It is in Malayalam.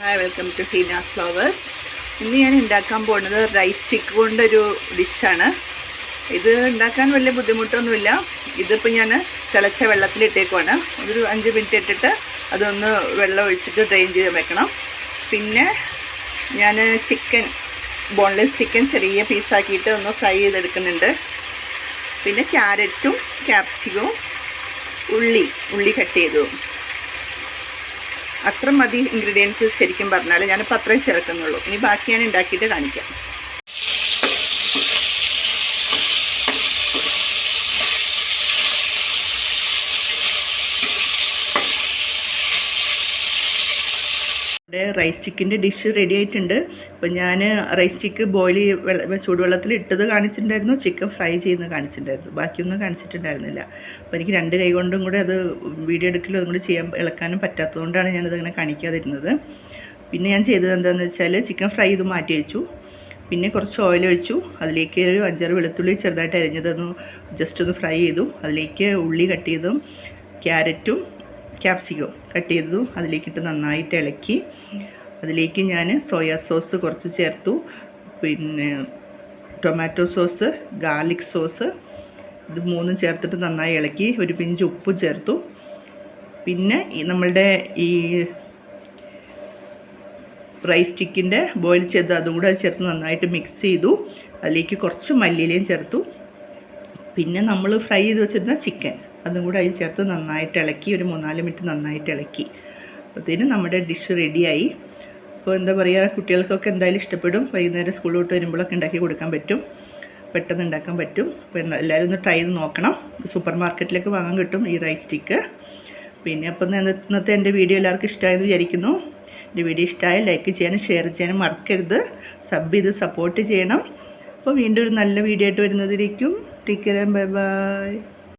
Hi welcome to Heena's flowers ഇന്ന് ഞാൻ ഉണ്ടാക്കാൻ പോകുന്നത് റൈസ് സ്റ്റിക്ക് കൊണ്ടൊരു ഡിഷാണ് ഇത് ഉണ്ടാക്കാൻ വലിയ ബുദ്ധിമുട്ടൊന്നുമില്ല. ഇതിപ്പോൾ ഞാൻ തിളച്ച വെള്ളത്തിലിട്ടേക്കുവാണ് ഒരു അഞ്ച് മിനിറ്റ് ഇട്ടിട്ട് അതൊന്ന് വെള്ളം ഒഴിച്ചിട്ട് ഡ്രെയിൻ ചെയ്ത് വെക്കണം. പിന്നെ ഞാൻ ചിക്കൻ ബോൺലെസ് ചിക്കൻ ചെറിയ പീസാക്കിയിട്ട് ഒന്ന് ഫ്രൈ ചെയ്തെടുക്കുന്നുണ്ട്. പിന്നെ ക്യാരറ്റും ക്യാപ്സിക്കവും ഉള്ളി ഉള്ളി കട്ട് ചെയ്തതും അത്ര മതി ഇൻഗ്രീഡിയൻസ് ശരിക്കും പറഞ്ഞാൽ ഞാനിപ്പോൾ അത്രയും ചേർക്കുന്നുള്ളൂ. ഇനി ബാക്കി ഞാൻ ഉണ്ടാക്കിയിട്ട് കാണിക്കാം. ഇവിടെ റൈസ് സ്റ്റിക്കിന്റെ ഡിഷ് റെഡി ആയിട്ടുണ്ട്. അപ്പോൾ ഞാൻ റൈസ് സ്റ്റിക്ക് ബോയിൽ ചൂടുവെള്ളത്തിൽ ഇട്ടത് കാണിച്ചിട്ടുണ്ടായിരുന്നു. ചിക്കൻ ഫ്രൈ ചെയ്യുന്നത് കാണിച്ചിട്ടുണ്ടായിരുന്നു. ബാക്കിയൊന്നും കാണിച്ചിട്ടുണ്ടായിരുന്നില്ല. അപ്പോൾ എനിക്ക് രണ്ട് കൈ കൊണ്ടും കൂടെ അത് വീഡിയോ എടുക്കലും അതും കൂടി ചെയ്യാൻ ഇളക്കാനും പറ്റാത്തതുകൊണ്ടാണ് ഞാനതങ്ങനെ കാണിക്കാതിരുന്നത്. പിന്നെ ഞാൻ ചെയ്തത് എന്താണെന്ന് വെച്ചാൽ ചിക്കൻ ഫ്രൈ ഇത് മാറ്റി വെച്ചു. പിന്നെ കുറച്ച് ഓയിൽ ഒഴിച്ചു. അതിലേക്ക് ഒരു അഞ്ചാറ് വെളുത്തുള്ളി ചെറുതായിട്ട് അരിഞ്ഞതൊന്ന് ജസ്റ്റ് ഒന്ന് ഫ്രൈ ചെയ്തു. അതിലേക്ക് ഉള്ളി കട്ട് ചെയ്തും ക്യാരറ്റും ക്യാപ്സിക്കം കട്ട് ചെയ്തു അതിലേക്കിട്ട് നന്നായിട്ട് ഇളക്കി. അതിലേക്ക് ഞാൻ സോയാ സോസ് കുറച്ച് ചേർത്തു. പിന്നെ ടൊമാറ്റോ സോസ് ഗാർലിക് സോസ് ഇത് മൂന്നും ചേർത്തിട്ട് നന്നായി ഇളക്കി ഒരു പിഞ്ച് ഉപ്പ് ചേർത്തു. പിന്നെ നമ്മളുടെ ഈ റൈസ് സ്റ്റിക്കിന്റെ ബോയിൽ ചെയ്ത് അതും കൂടെ ചേർത്ത് നന്നായിട്ട് മിക്സ് ചെയ്തു. അതിലേക്ക് കുറച്ച് മല്ലിയിലയും ചേർത്തു. പിന്നെ നമ്മൾ ഫ്രൈ ചെയ്ത് വെച്ചിരുന്ന ചിക്കൻ അതും കൂടെ അതിൽ ചേർത്ത് നന്നായിട്ട് ഇളക്കി ഒരു മൂന്നാൽ മിനിറ്റ് നന്നായിട്ട് ഇളക്കി. അപ്പോഴത്തേനും നമ്മുടെ ഡിഷ് റെഡിയായി. അപ്പോൾ എന്താ പറയുക കുട്ടികൾക്കൊക്കെ എന്തായാലും ഇഷ്ടപ്പെടും. വൈകുന്നേരം സ്കൂളിലോട്ട് വരുമ്പോഴൊക്കെ ഉണ്ടാക്കി കൊടുക്കാൻ പറ്റും. പെട്ടെന്ന് ഉണ്ടാക്കാൻ പറ്റും. അപ്പോൾ എല്ലാവരും ഒന്ന് ട്രൈ ചെയ്ത് നോക്കണം. സൂപ്പർ മാർക്കറ്റിലേക്ക് വാങ്ങാൻ കിട്ടും ഈ റൈസ് സ്റ്റിക്ക്. പിന്നെ അപ്പം ഇന്നത്തെ എന്റെ വീഡിയോ എല്ലാവർക്കും ഇഷ്ടമായെന്ന് വിചാരിക്കുന്നു. എന്റെ വീഡിയോ ഇഷ്ടമായ ലൈക്ക് ചെയ്യാനും ഷെയർ ചെയ്യാനും മറക്കരുത്. സബ് ചെയ്ത് സപ്പോർട്ട് ചെയ്യണം. അപ്പോൾ വീണ്ടും ഒരു നല്ല വീഡിയോ ആയിട്ട് വരുന്നതിലേക്കും ടേക്ക് ബൈ ബൈ.